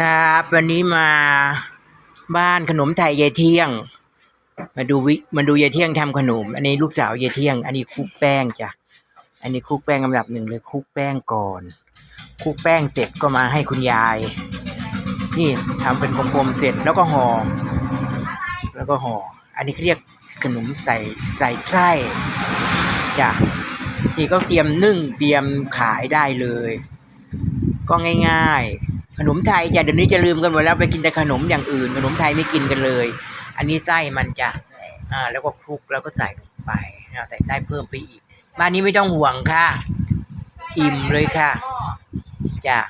ครับ วันนี้มาบ้านขนมไทยยายเที่ยง มาดูวิมาดูยายเที่ยงทำขนม อันนี้ลูกสาวยายเที่ยง อันนี้คลุกแป้งจ้ะอันนี้คลุกแป้งลำดับหนึ่งเลยคลุกแป้งก่อนคลุกแป้งเสร็จก็มาให้คุณยาย นี่ทำเป็นกลมๆเสร็จแล้วก็ห่อแล้วก็ห่ออันนี้เขาเรียกขนมใส่ใส่ไส้จ้ะนี่ก็เตรียมนึ่งเตรียมขายได้เลย ก็ง่าย ๆ ขนมไทยจะเดี๋ยวนี้จะลืมกันหมดแล้วไปกินแต่ขนมอย่างอื่น ขนมไทยไม่กินกันเลย อันนี้ไส้มันจะอ่า แล้วก็คลุกแล้วก็ใส่ลงไปนะใส่ไส้เพิ่มไปอีก บ้านนี้ไม่ต้องห่วงค่ะ อิ่มเลยค่ะจ้ะ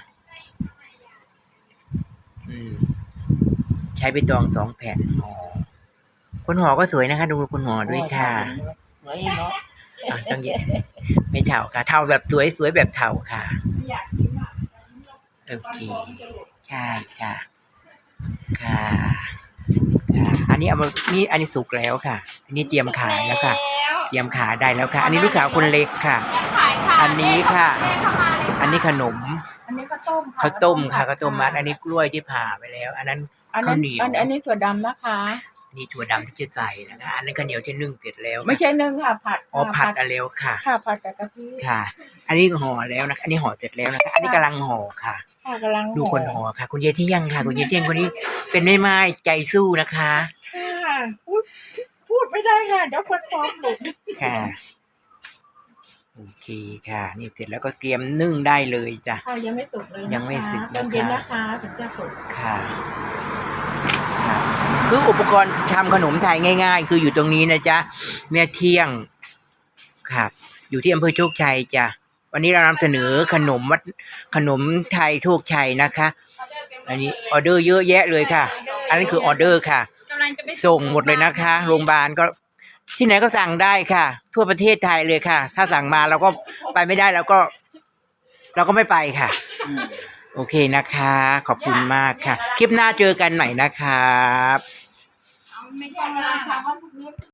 อืมใช้ใบตองสองแผ่นห่อคนห่อก็สวยนะคะ ดูคนห่อด้วยค่ะสวยเนาะอะต้องเย็นไม่เท่าค่ะเท่าแบบสวยสวยแบบเท่าค่ะ โอเคใช่ค่ะค่ะค่ะอันนี้เอามานี่อันนี้สุกแล้วค่ะ อันนี้เตรียมขายแล้วค่ะ เตรียมขายได้แล้วค่ะ อันนี้ลูกสาวคนเล็กค่ะขายค่ะอันนี้ค่ะแม่เข้ามาเลยอันนี้ขนม อันนี้ข้าวต้มค่ะข้าวต้มค่ะข้าวต้มมัด อันนี้กล้วยที่ผ่าไปแล้ว อันนั้นอันนั้ข้าวนเหนียวอันอันนี้ถั่วดำนะคะ นี่ถั่วดำที่จะใส่นะคะ อันนั้นข้าวเหนียวที่นึ่งเสร็จแล้วไม่ใช่นึ่งค่ะผัดอ๋อค่ะผัดอะแล้วค่ะ ค่ะผัดกับกะทิค่ะ อันนี้ห่อแล้วนะคะ อันนี้ห่อเสร็จแล้วนะคะ อันนี้กำลังห่อค่ะ ค่ะกำลังดูคนห่อค่ะ คุณเยายเที่ยงค่ะ คุณเยายเที่ยงคนนี้เป็นแม่ไม้ใจสู้นะคะ ค่ะพูดพูดไม่ได้ค่ะเดี๋ยวคนฟ้องหนูค่ะ โอเคค่ะ นี่เสร็จแล้วก็เตรียมนึ่งได้เลยจ้ะ ค่ะยังไม่สุกเลยนะคะยังไม่สุกนะคะตอนเย็นนะคะถึงจะสุก ค่ะค่ะ คืออุปกรณ์ทำขนมไทยง่าย ๆ คืออยู่ตรงนี้นะจ๊ะแม่เที่ยงครับ อยู่ที่อำเภอโชคชัยจ้ะวันนี้เรานำเสนอขนมวัดขนมไทยโชคชัยนะคะ อันนี้ออเดอร์เยอะแยะเลยค่ะ อันนี้คือออเดอร์ค่ะกำลังจะไปส่งหมดเลยนะคะโรงพยาบาลก็ที่ไหนก็สั่งได้ค่ะ ทั่วประเทศไทยเลยค่ะ ถ้าสั่งมาเราก็ไปไม่ได้เราก็ เราก็ไม่ไปค่ะ โอเคนะคะ ขอบคุณมากค่ะ คลิปหน้าเจอกันใหม่นะครับ ไม่ได้ค่ะ